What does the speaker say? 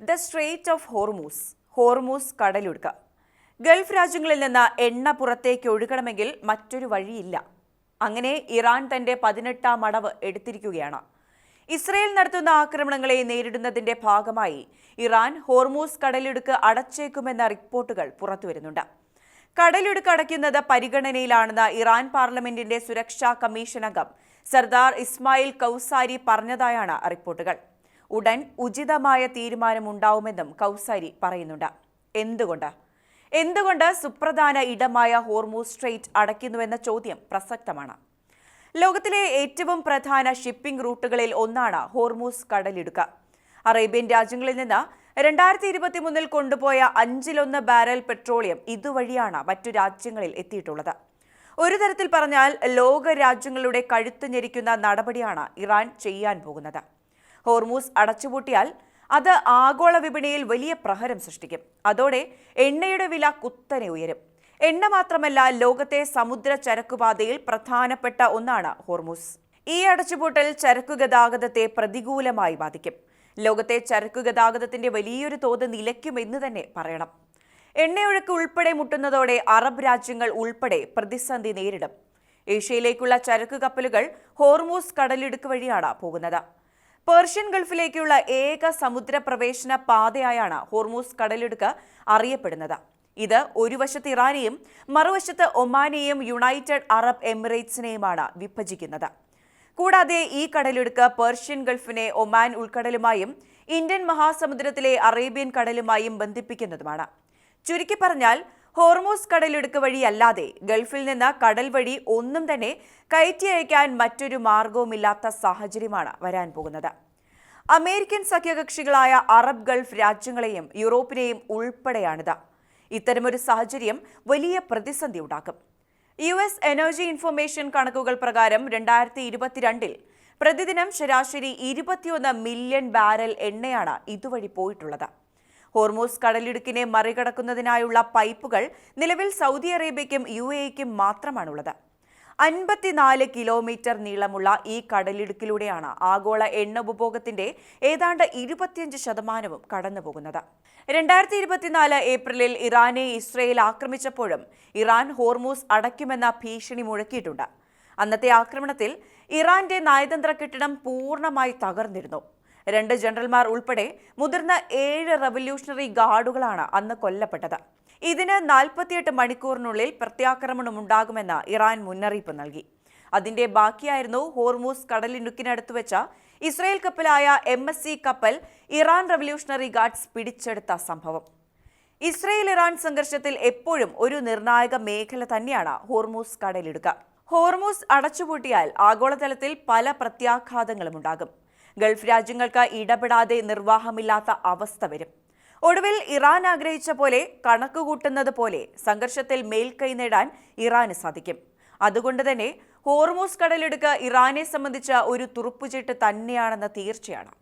The strait of Hormuz Hormuz കടലൊഴുക്ക് Gulf രാജ്യങ്ങളിൽ നിന്ന് എണ്ണ പുറത്തേക്ക് ഒഴുകണമെങ്കിൽ മറ്റൊരു വഴിയില്ല. അങ്ങനെ ഇറാൻ തന്റെ പതിനെട്ടാം അടവ് എടുത്തിരിക്കുകയാണ്. ഇസ്രയേൽ നടത്തുന്ന ആക്രമണങ്ങളെ നേരിടുന്നതിന്റെ ഭാഗമായി ഇറാൻ ഹോർമൂസ് കടലിടുക്ക് അടച്ചേക്കുമെന്ന റിപ്പോർട്ടുകൾ പുറത്തുവരുന്നുണ്ട്. കടലിടുക്ക് അടയ്ക്കുന്നത് പരിഗണനയിലാണെന്ന് ഇറാൻ പാർലമെന്റിന്റെ സുരക്ഷാ കമ്മീഷൻ അംഗം സർദാർ ഇസ്മായിൽ കൌസാരി പറഞ്ഞതായാണ് റിപ്പോർട്ടുകൾ. ഉടൻ ഉചിതമായ തീരുമാനമുണ്ടാവുമെന്നും കൗസാരി പറയുന്നുണ്ട്. എന്തുകൊണ്ട്? എന്തുകൊണ്ട് സുപ്രധാന ഇടമായ ഹോർമൂസ് സ്ട്രെയിറ്റ് അടയ്ക്കുന്നുവെന്ന ചോദ്യം പ്രസക്തമാണ്. ലോകത്തിലെ ഏറ്റവും പ്രധാന ഷിപ്പിംഗ് റൂട്ടുകളിൽ ഒന്നാണ് ഹോർമൂസ് കടലിടുക അറേബ്യൻ രാജ്യങ്ങളിൽ നിന്ന് രണ്ടായിരത്തി ഇരുപത്തിമൂന്നിൽ കൊണ്ടുപോയ അഞ്ചിലൊന്ന് ബാരൽ പെട്രോളിയം ഇതുവഴിയാണ് മറ്റു രാജ്യങ്ങളിൽ എത്തിയിട്ടുള്ളത്. ഒരു തരത്തിൽ പറഞ്ഞാൽ ലോക രാജ്യങ്ങളുടെ കഴുത്ത് ഞെരിക്കുന്ന നടപടിയാണ് ഇറാൻ ചെയ്യാൻ പോകുന്നത്. ഹോർമൂസ് അടച്ചുപൂട്ടിയാൽ അത് ആഗോള വിപണിയിൽ വലിയ പ്രഹരം സൃഷ്ടിക്കും. അതോടെ എണ്ണയുടെ വില കുത്തനെ ഉയരും. എണ്ണ മാത്രമല്ല ലോകത്തെ സമുദ്ര ചരക്കുപാതയിൽ പ്രധാനപ്പെട്ട ഒന്നാണ് ഹോർമൂസ്. ഈ അടച്ചുപൂട്ടൽ ചരക്കു ഗതാഗതത്തെ പ്രതികൂലമായി ബാധിക്കും. ലോകത്തെ ചരക്കു ഗതാഗതത്തിന്റെ വലിയൊരു തോത് നിലയ്ക്കുമെന്ന് തന്നെ പറയണം. എണ്ണയൊഴുക്ക് ഉൾപ്പെടെ മുട്ടുന്നതോടെ അറബ് രാജ്യങ്ങൾ ഉൾപ്പെടെ പ്രതിസന്ധി നേരിടും. ഏഷ്യയിലേക്കുള്ള ചരക്കു കപ്പലുകൾ ഹോർമൂസ് കടലിടുക്ക് വഴിയാണ് പോകുന്നത്. പേർഷ്യൻ ഗൾഫിലേക്കുള്ള ഏക സമുദ്ര പ്രവേശന പാതയായാണ് ഹോർമൂസ് കടലിടുക്ക് അറിയപ്പെടുന്നത്. ഇത് ഒരു വശത്ത് ഇറാനെയും മറുവശത്ത് ഒമാനെയും യുണൈറ്റഡ് അറബ് എമിറേറ്റ്സിനെയുമാണ് വിഭജിക്കുന്നത്. കൂടാതെ ഈ കടലിടുക്ക് പേർഷ്യൻ ഗൾഫിനെ ഒമാൻ ഉൾക്കടലുമായും ഇന്ത്യൻ മഹാസമുദ്രത്തിലെ അറേബ്യൻ കടലുമായും ബന്ധിപ്പിക്കുന്നതുമാണ്. ചുരുക്കി പറഞ്ഞാൽ ഹോർമോസ് കടലിടുക്ക് വഴിയല്ലാതെ ഗൾഫിൽ നിന്ന് കടൽ വഴി ഒന്നും തന്നെ കയറ്റി അയക്കാൻ മറ്റൊരു മാർഗവുമില്ലാത്ത സാഹചര്യമാണ് വരാൻ പോകുന്നത്. അമേരിക്കൻ സഖ്യകക്ഷികളായ അറബ് ഗൾഫ് രാജ്യങ്ങളെയും യൂറോപ്പിനെയും ഉൾപ്പെടെയാണിത്. ഇത്തരമൊരു സാഹചര്യം വലിയ പ്രതിസന്ധി ഉണ്ടാക്കും. യു എസ് എനർജി ഇൻഫർമേഷൻ കണക്കുകൾ പ്രകാരം രണ്ടായിരത്തി ഇരുപത്തിരണ്ടിൽ പ്രതിദിനം ശരാശരി ഇരുപത്തിയൊന്ന് മില്യൺ ബാരൽ എണ്ണയാണ് ഇതുവഴി പോയിട്ടുള്ളത്. ഹോർമോസ് കടലിടുക്കിനെ മറികടക്കുന്നതിനായുള്ള പൈപ്പുകൾ നിലവിൽ സൗദി അറേബ്യയ്ക്കും യു എക്കും മാത്രമാണുള്ളത്. അൻപത്തിനാല് കിലോമീറ്റർ നീളമുള്ള ഈ കടലിടുക്കിലൂടെയാണ് ആഗോള എണ്ണ ഉപഭോഗത്തിന്റെ ഏതാണ്ട് ഇരുപത്തിയഞ്ച് ശതമാനവും കടന്നുപോകുന്നത്. രണ്ടായിരത്തി ഇരുപത്തിനാല് ഏപ്രിലിൽ ഇറാനെ ഇസ്രയേൽ ആക്രമിച്ചപ്പോഴും ഇറാൻ ഹോർമൂസ് അടയ്ക്കുമെന്ന ഭീഷണി മുഴക്കിയിട്ടുണ്ട്. അന്നത്തെ ആക്രമണത്തിൽ ഇറാന്റെ നയതന്ത്ര കെട്ടിടം പൂർണമായി തകർന്നിരുന്നു. രണ്ട് ജനറൽമാർ ഉൾപ്പെടെ മുതിർന്ന ഏഴ് റവല്യൂഷണറി ഗാർഡുകളാണ് അന്ന് കൊല്ലപ്പെട്ടത്. ഇതിന് നാൽപ്പത്തിയെട്ട് മണിക്കൂറിനുള്ളിൽ പ്രത്യാക്രമണം ഉണ്ടാകുമെന്ന് ഇറാൻ മുന്നറിയിപ്പ് നൽകി. അതിന്റെ ബാക്കിയായിരുന്നു ഹോർമൂസ് കടലിനുക്കിനടുത്ത് വെച്ച ഇസ്രയേൽ കപ്പലായ എം എസ് സി കപ്പൽ ഇറാൻ റവല്യൂഷണറി ഗാർഡ്സ് പിടിച്ചെടുത്ത സംഭവം. ഇസ്രയേൽ ഇറാൻ സംഘർഷത്തിൽ എപ്പോഴും ഒരു നിർണായക മേഖല തന്നെയാണ് ഹോർമൂസ് കടലിടുക. ഹോർമൂസ് അടച്ചുപൂട്ടിയാൽ ആഗോളതലത്തിൽ പല പ്രത്യാഘാതങ്ങളും ഉണ്ടാകും. ഗൾഫ് രാജ്യങ്ങൾക്ക് ഇടപെടാതെ നിർവാഹമില്ലാത്ത അവസ്ഥ വരും. ഒടുവിൽ ഇറാൻ ആഗ്രഹിച്ച പോലെ കണക്കുകൂട്ടുന്നത് പോലെ സംഘർഷത്തിൽ മേൽക്കൈ നേടാൻ ഇറാന് സാധിക്കും. അതുകൊണ്ട് തന്നെ ഹോർമോസ് കടലെടുക്ക് ഇറാനെ സംബന്ധിച്ച ഒരു തുറുപ്പുചീട്ട് തന്നെയാണെന്ന് തീർച്ചയാണ്.